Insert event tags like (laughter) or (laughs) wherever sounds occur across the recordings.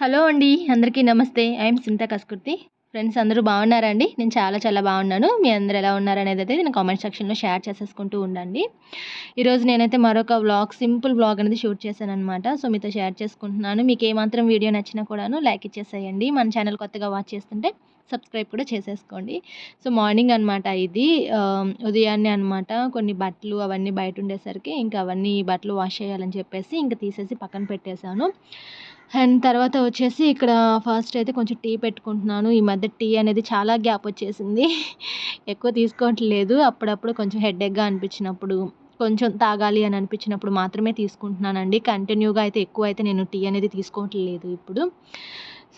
Hello అండి అందరికీ నమస్తే. ఐఎమ్ సింతా కస్కుర్తి. ఫ్రెండ్స్ అందరూ బాగున్నారా అండి? నేను చాలా చాలా బాగున్నాను. మీ అందరు ఎలా ఉన్నారనేది అయితే నేను కామెంట్ సెక్షన్లో షేర్ చేసేసుకుంటూ ఉండండి. ఈరోజు నేనైతే మరొక వ్లాగ్ సింపుల్ వ్లాగ్ అనేది షూట్ చేశాను అనమాట సో మీతో షేర్ చేసుకుంటున్నాను. మీకు ఏమాత్రం వీడియో నచ్చినా కూడాను లైక్ ఇచ్చేసేయండి. మన ఛానల్ కొత్తగా వాచ్ చేస్తుంటే సబ్స్క్రైబ్ కూడా చేసేసుకోండి. సో మార్నింగ్ అనమాట ఇది. ఉదయాన్నే అనమాట కొన్ని బట్టలు అవన్నీ బయట ఉండేసరికి ఇంకా అవన్నీ బట్టలు వాష్ చేయాలని చెప్పేసి ఇంకా తీసేసి పక్కన పెట్టేశాను. అండ్ తర్వాత వచ్చేసి ఇక్కడ ఫస్ట్ అయితే కొంచెం టీ పెట్టుకుంటున్నాను. ఈ మధ్య టీ అనేది చాలా గ్యాప్ వచ్చేసింది. ఎక్కువ తీసుకోవట్లేదు. అప్పుడప్పుడు కొంచెం హెడేక్గా అనిపించినప్పుడు కొంచెం తాగాలి అని అనిపించినప్పుడు మాత్రమే తీసుకుంటున్నానండి. కంటిన్యూగా అయితే ఎక్కువ అయితే నేను టీ అనేది తీసుకోవట్లేదు ఇప్పుడు.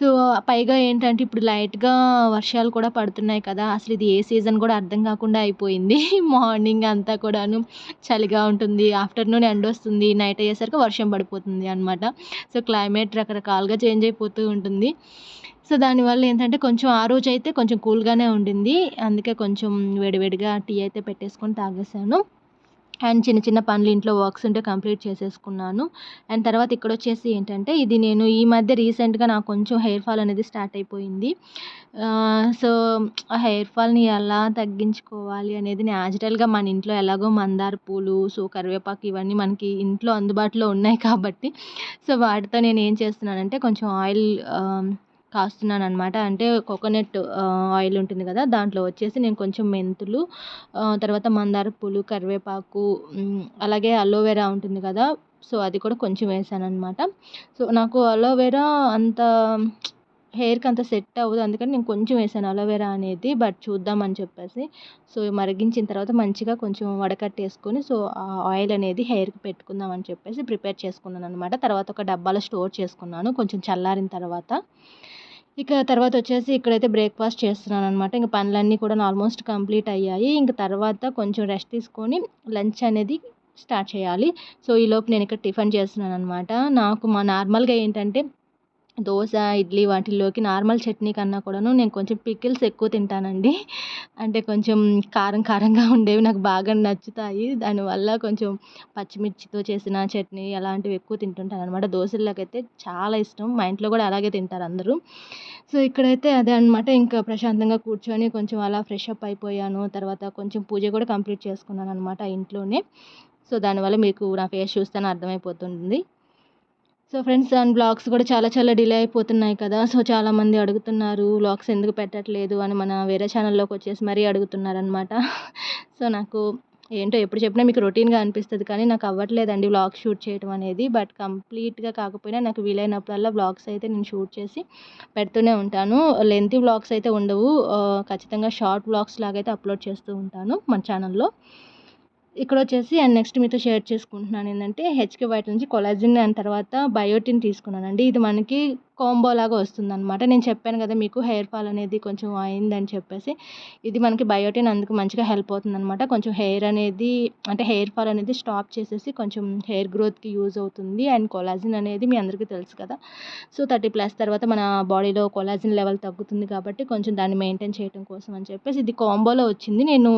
సో పైగా ఏంటంటే ఇప్పుడు లైట్గా వర్షాలు కూడా పడుతున్నాయి కదా అసలు ఇది ఏ సీజన్ కూడా అర్థం కాకుండా అయిపోయింది. (laughs) మార్నింగ్ అంతా కూడాను చలిగా ఉంటుంది ఆఫ్టర్నూన్ ఎండ వస్తుంది నైట్ అయ్యేసరికి వర్షం పడిపోతుంది అనమాట సో క్లైమేట్ రకరకాలుగా చేంజ్ అయిపోతూ ఉంటుంది. సో దానివల్ల ఏంటంటే కొంచెం ఆ రోజు అయితే కొంచెం కూల్గానే ఉండింది. అందుకే కొంచెం వేడివేడిగా టీ అయితే పెట్టేసుకొని తాగేసాను. అండ్ చిన్న చిన్న పనులు ఇంట్లో వర్క్స్ ఉంటే కంప్లీట్ చేసేసుకున్నాను. అండ్ తర్వాత ఇక్కడ వచ్చేసి ఏంటంటే ఇది నేను ఈ మధ్య రీసెంట్గా నాకు కొంచెం హెయిర్ ఫాల్ అనేది స్టార్ట్ అయిపోయింది. సో ఆ హెయిర్ ఫాల్ని ఎలా తగ్గించుకోవాలి అనేది న్యాచురల్గా మన ఇంట్లో ఎలాగో మందార పూలు సో కరివేపాకు ఇవన్నీ మనకి ఇంట్లో అందుబాటులో ఉన్నాయి కాబట్టి. సో వాటితో నేను ఏం చేస్తున్నానంటే కొంచెం ఆయిల్ కాస్తున్నాను అనమాట అంటే కోకోనట్ ఆయిల్ ఉంటుంది కదా దాంట్లో వచ్చేసి నేను కొంచెం మెంతులు తర్వాత మందార పూలు కరివేపాకు అలాగే అలోవెరా ఉంటుంది కదా సో అది కూడా కొంచెం వేసాను అనమాట సో నాకు అలోవెరా అంత హెయిర్కి అంత సెట్ అవ్వదు అందుకని నేను కొంచెం వేసాను అలోవెరా అనేది బట్ చూద్దామని చెప్పేసి. సో మరిగించిన తర్వాత మంచిగా కొంచెం వడకట్టేసుకొని సో ఆ ఆయిల్ అనేది హెయిర్కి పెట్టుకుందాం అని చెప్పేసి ప్రిపేర్ చేసుకున్నాను అనమాట తర్వాత ఒక డబ్బాలో స్టోర్ చేసుకున్నాను కొంచెం చల్లారిన తర్వాత. ఇక తర్వాత వచ్చేసి ఇక్కడైతే బ్రేక్ఫాస్ట్ చేస్తున్నాను అనమాట ఇంకా పనులన్నీ కూడా ఆల్మోస్ట్ కంప్లీట్ అయ్యాయి. ఇంకా తర్వాత కొంచెం రెస్ట్ తీసుకొని లంచ్ అనేది స్టార్ట్ చేయాలి. సో ఈలోపు నేను ఇక్కడ టిఫిన్ చేస్తున్నాను అనమాట నాకు మా నార్మల్గా ఏంటంటే దోశ ఇడ్లీ వాటిల్లోకి నార్మల్ చట్నీ కన్నా కూడాను నేను కొంచెం పికిల్స్ ఎక్కువ తింటానండి. అంటే కొంచెం కారం కారంగా ఉండేవి నాకు బాగా నచ్చుతాయి. దానివల్ల కొంచెం పచ్చిమిర్చితో చేసిన చట్నీ అలాంటివి ఎక్కువ తింటుంటాను అనమాట దోశల్లోకైతే చాలా ఇష్టం. మా ఇంట్లో కూడా అలాగే తింటారు అందరూ. సో ఇక్కడైతే అదే అనమాట ఇంకా ప్రశాంతంగా కూర్చొని కొంచెం అలా ఫ్రెష్ అప్ అయిపోయాను. తర్వాత కొంచెం పూజ కూడా కంప్లీట్ చేసుకున్నాను అనమాట ఇంట్లోనే. సో దానివల్ల మీకు నా ఫేస్ చూస్తేనే అర్థమైపోతుంది సో ఫ్రెండ్స్ అండ్ బ్లాగ్స్ కూడా చాలా చాలా డిలే అయిపోతున్నాయి కదా. సో చాలామంది అడుగుతున్నారు బ్లాగ్స్ ఎందుకు పెట్టట్లేదు? అని మన వేరే ఛానల్లోకి వచ్చేసి మరీ అడుగుతున్నారు అనమాట (laughs) సో నాకు ఏంటో ఎప్పుడు చెప్పినా మీకు రొటీన్గా అనిపిస్తుంది కానీ నాకు అవ్వట్లేదండి వ్లాగ్ షూట్ చేయడం అనేది. బట్ కంప్లీట్గా కాకపోయినా నాకు వీలైనప్పుడల్లా వ్లాగ్స్ అయితే నేను షూట్ చేసి పెడుతూనే ఉంటాను. లెంతీ వ్లాగ్స్ అయితే ఉండవు. ఖచ్చితంగా షార్ట్ వ్లాగ్స్ లాగైతే అప్లోడ్ చేస్తూ ఉంటాను మన ఛానల్లో. ఇక్కడ వచ్చేసి అండ్ నెక్స్ట్ మీతో షేర్ చేసుకుంటున్నాను ఏంటంటే హెచ్కే వైట్ నుంచి కొలాజిన్ అండ్ తర్వాత బయోటిన్ తీసుకున్నానండి. ఇది మనకి కాంబో లాగా వస్తుందన్నమాట. నేను చెప్పాను కదా మీకు హెయిర్ ఫాల్ అనేది కొంచెం అయిందని చెప్పేసి. ఇది మనకి బయోటిన్ అందుకు మంచిగా హెల్ప్ అవుతుంది అనమాట కొంచెం హెయిర్ అనేది అంటే హెయిర్ ఫాల్ అనేది స్టాప్ చేసేసి కొంచెం హెయిర్ గ్రోత్కి యూజ్ అవుతుంది. అండ్ కొలాజిన్ అనేది మీ అందరికీ తెలుసు కదా. సో థర్టీ ప్లస్ తర్వాత మన బాడీలో కొలాజిన్ లెవెల్ తగ్గుతుంది కాబట్టి కొంచెం దాన్ని మెయింటైన్ చేయడం కోసం అని చెప్పేసి ఇది కాంబోలో వచ్చింది. నేను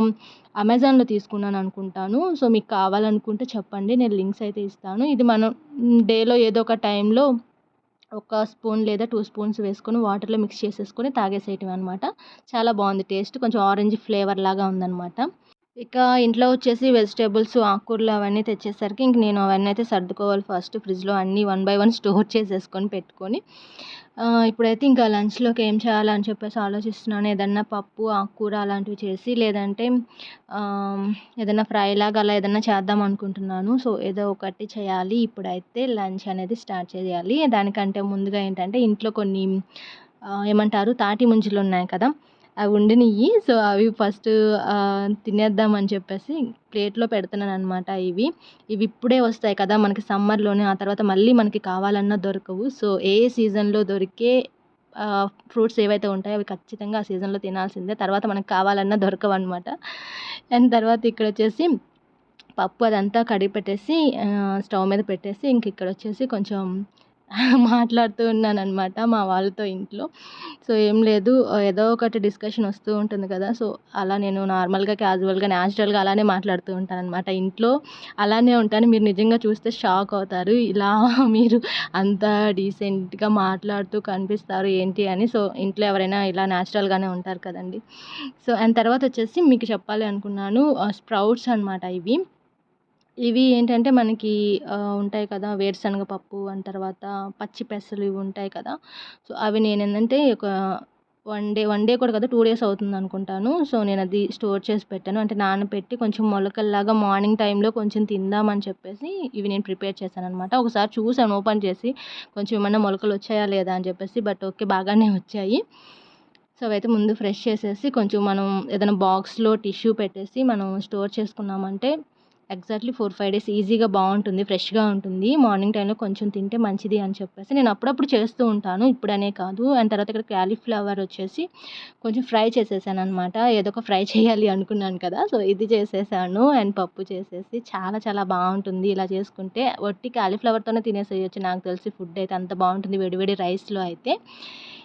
అమెజాన్లో తీసుకున్నాను అనుకుంటాను. సో మీకు కావాలనుకుంటే చెప్పండి. నేను లింక్స్ అయితే ఇస్తాను. ఇది మనం డేలో ఏదో ఒక టైంలో ఒక స్పూన్ లేదా టూ స్పూన్స్ వేసుకొని వాటర్లో మిక్స్ చేసేసుకొని తాగేసేయటం అనమాట చాలా బాగుంది టేస్ట్. కొంచెం ఆరెంజ్ ఫ్లేవర్ లాగా ఉందన్నమాట ఇక ఇంట్లో వచ్చేసి వెజిటేబుల్స్ ఆకుకూరలు అవన్నీ తెచ్చేసరికి ఇంక నేను అవన్నీ అయితే సర్దుకోవాలి ఫస్ట్. ఫ్రిడ్జ్లో అన్నీ వన్ బై వన్ స్టోర్ చేసేసుకొని పెట్టుకొని ఇప్పుడైతే ఇంకా లంచ్లోకి ఏం చేయాలని చెప్పేసి ఆలోచిస్తున్నాను. ఏదన్నా పప్పు ఆకుకూర అలాంటివి చేసి లేదంటే ఏదైనా ఫ్రై లాగా అలా ఏదైనా చేద్దాం అనుకుంటున్నాను. సో ఏదో ఒకటి చేయాలి. ఇప్పుడైతే లంచ్ అనేది స్టార్ట్ చేయాలి. దానికంటే ముందుగా ఏంటంటే ఇంట్లో కొన్ని ఏమంటారు తాటి ముంజలు ఉన్నాయి కదా అవి ఉండినవి సో అవి ఫస్ట్ తినేద్దామని చెప్పేసి ప్లేట్లో పెడుతున్నాను అనమాట ఇవి. ఇవి ఇప్పుడే వస్తాయి కదా మనకి సమ్మర్లోనే ఆ తర్వాత మళ్ళీ మనకి కావాలన్నా దొరకవు. సో ఏ సీజన్లో దొరికే ఫ్రూట్స్ ఏవైతే ఉంటాయో అవి ఖచ్చితంగా ఆ సీజన్లో తినాల్సిందే. తర్వాత మనకు కావాలన్నా దొరకవు అనమాట అండ్ తర్వాత ఇక్కడ వచ్చేసి పప్పు అదంతా కడిగి పెట్టేసి స్టవ్ మీద పెట్టేసి ఇంక ఇక్కడ వచ్చేసి కొంచెం మాట్లాడుతూ ఉన్నాను అనమాట మా వాళ్ళతో ఇంట్లో. సో ఏం లేదు. ఏదో ఒకటి డిస్కషన్ వస్తూ ఉంటుంది కదా. సో అలా నేను నార్మల్గా క్యాజువల్గా న్యాచురల్గా అలానే మాట్లాడుతూ ఉంటాను అనమాట ఇంట్లో. అలానే ఉంటాను. మీరు నిజంగా చూస్తే షాక్ అవుతారు. ఇలా (laughs) మీరు అంత డీసెంట్గా మాట్లాడుతూ కనిపిస్తారు ఏంటి అని. సో ఇంట్లో ఎవరైనా ఇలా న్యాచురల్గానే ఉంటారు కదండి. సో అండ్ తర్వాత వచ్చేసి మీకు చెప్పాలి అనుకున్నాను స్ప్రౌట్స్ అనమాట ఇవి. ఇవి ఏంటంటే మనకి ఉంటాయి కదా వేరుశనగ పప్పు అండ్ తర్వాత పచ్చి పెసలు ఇవి ఉంటాయి కదా. సో అవి నేను ఏంటంటే ఒక వన్ డే వన్ డే కూడా కదా టూ డేస్ అవుతుంది అనుకుంటాను సో నేను అది స్టోర్ చేసి పెట్టాను. అంటే నానబెట్టి కొంచెం మొలకల్లాగా మార్నింగ్ టైంలో కొంచెం తిందామని చెప్పేసి ఇవి నేను ప్రిపేర్ చేశాను అనమాట ఒకసారి చూసాను ఓపెన్ చేసి కొంచెం ఏమన్నా మొలకలు వచ్చాయా లేదా అని చెప్పేసి బట్ ఓకే బాగానే వచ్చాయి. సో అవైతే ముందు ఫ్రెష్ చేసేసి కొంచెం మనం ఏదైనా బాక్స్లో టిష్యూ పెట్టేసి మనం స్టోర్ చేసుకున్నామంటే ఎగ్జాక్ట్లీ ఫోర్ ఫైవ్ డేస్ ఈజీగా బాగుంటుంది ఫ్రెష్గా ఉంటుంది. మార్నింగ్ టైంలో కొంచెం తింటే మంచిది అని చెప్పేసి నేను అప్పుడప్పుడు చేస్తూ ఉంటాను. ఇప్పుడనే కాదు. అండ్ తర్వాత ఇక్కడ క్యాలీఫ్లవర్ వచ్చేసి కొంచెం ఫ్రై చేసేసాను అనమాట ఏదో ఒక ఫ్రై చేయాలి అనుకున్నాను కదా సో ఇది చేసేసాను. అండ్ పప్పు చేసేసి చాలా చాలా బాగుంటుంది ఇలా చేసుకుంటే. వట్టి క్యాలీఫ్లవర్తోనే తినేసేయచ్చు నాకు తెలిసి ఫుడ్ అయితే అంత బాగుంటుంది వేడివేడి రైస్లో అయితే.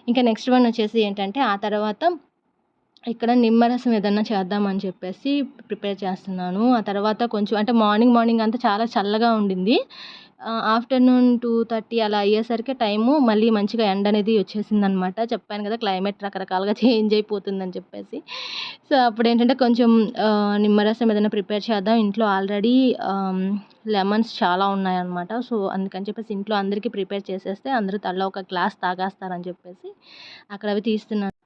ఇంకా నెక్స్ట్ వన్ వచ్చేసి ఏంటంటే ఆ తర్వాత ఇక్కడ నిమ్మరసం ఏదన్నా చేద్దామని చెప్పేసి ప్రిపేర్ చేస్తున్నాను. ఆ తర్వాత కొంచెం అంటే మార్నింగ్ మార్నింగ్ అంతా చాలా చల్లగా ఉండింది. ఆఫ్టర్నూన్ టూ థర్టీ అలా అయ్యేసరికి టైము మళ్ళీ మంచిగా ఎండ అనేది వచ్చేసింది అనమాట చెప్పాను కదా క్లైమేట్ రకరకాలుగా చేంజ్ అయిపోతుందని చెప్పేసి. సో అప్పుడు ఏంటంటే కొంచెం నిమ్మరసం ఏదైనా ప్రిపేర్ చేద్దాం. ఇంట్లో ఆల్రెడీ లెమన్స్ చాలా ఉన్నాయన్నమాట. సో అందుకని చెప్పేసి ఇంట్లో అందరికీ ప్రిపేర్ చేసేస్తే అందరూ తల్ల ఒక గ్లాస్ తాగేస్తారని చెప్పేసి అక్కడ అవి తీస్తున్నాను.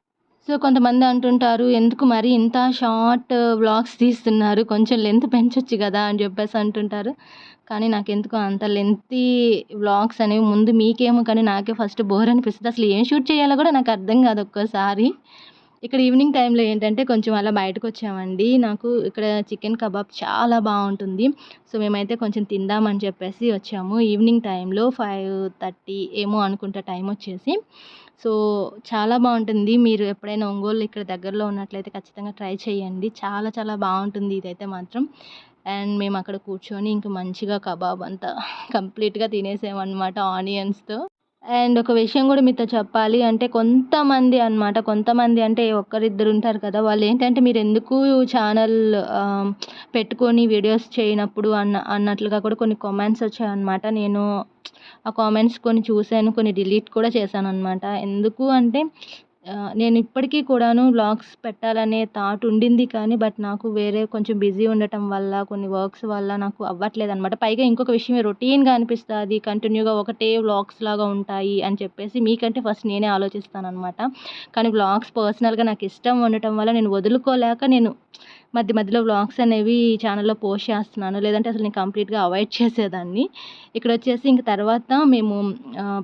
సో కొంతమంది అంటుంటారు ఎందుకు మరి ఇంత షార్ట్ వ్లాగ్స్ తీస్తున్నారు? కొంచెం లెంత్ పెంచొచ్చు కదా అని చెప్పేసి అంటుంటారు. కానీ నాకు ఎందుకో అంత లెంతీ వ్లాగ్స్ అనేవి ముందు మీకేమో కానీ నాకే ఫస్ట్ బోర్ అనిపిస్తుంది. అసలు ఏం షూట్ చేయాలో కూడా నాకు అర్థం కాదు ఒక్కోసారి. ఇక్కడ ఈవినింగ్ టైంలో ఏంటంటే కొంచెం అలా బయటకు వచ్చామండి నాకు ఇక్కడ చికెన్ కబాబ్ చాలా బాగుంటుంది. సో మేమైతే కొంచెం తిందామని చెప్పేసి వచ్చాము. ఈవినింగ్ టైంలో ఫైవ్ థర్టీ ఏమో అనుకుంటా టైం వచ్చేసి. సో చాలా బాగుంటుంది మీరు ఎప్పుడైనా ఒంగోలు ఇక్కడ దగ్గరలో ఉన్నట్లయితే ఖచ్చితంగా ట్రై చేయండి చాలా చాలా బాగుంటుంది ఇదైతే మాత్రం. అండ్ మేము అక్కడ కూర్చొని ఇంక మంచిగా కబాబ్ అంతా కంప్లీట్గా తినేసామన్నమాట ఆనియన్స్తో. అండ్ ఒక విషయం కూడా మీతో చెప్పాలి అంటే కొంతమంది అనమాట కొంతమంది అంటే ఒక్కరిద్దరు ఉంటారు కదా వాళ్ళు ఏంటంటే మీరు ఎందుకు ఛానల్ పెట్టుకొని వీడియోస్ చేయనప్పుడు అన్న అన్నట్లుగా కూడా కొన్ని కామెంట్స్ వచ్చాయన్నమాట. నేను ఆ కామెంట్స్ కొన్ని చూశాను కొన్ని డిలీట్ కూడా చేశాను అనమాట ఎందుకు అంటే నేను ఇప్పటికీ కూడాను వ్లాగ్స్ పెట్టాలనే థాట్ ఉండింది కానీ బట్ నాకు వేరే కొంచెం బిజీ ఉండటం వల్ల కొన్ని వర్క్స్ వల్ల నాకు అవ్వట్లేదు అనమాట పైగా ఇంకొక విషయం రొటీన్గా అనిపిస్తుంది కంటిన్యూగా ఒకటే వ్లాగ్స్ లాగా ఉంటాయి అని చెప్పేసి మీకంటే ఫస్ట్ నేనే ఆలోచిస్తాను అనమాట కానీ వ్లాగ్స్ పర్సనల్గా నాకు ఇష్టం ఉండటం వల్ల నేను వదులుకోలేక నేను మధ్య మధ్యలో వ్లాగ్స్ అనేవి ఛానల్లో పోస్ట్ చేస్తున్నాను. లేదంటే అసలు నేను కంప్లీట్గా అవాయిడ్ చేసేదాన్ని. ఇక్కడ వచ్చేసి ఇంక తర్వాత మేము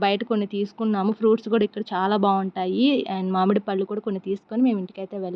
బయట కొన్ని తీసుకున్నాము. ఫ్రూట్స్ కూడా ఇక్కడ చాలా బాగుంటాయి. అండ్ మామిడి పళ్ళు కూడా కొన్ని తీసుకొని మేము ఇంటికైతే వెళ్ళాము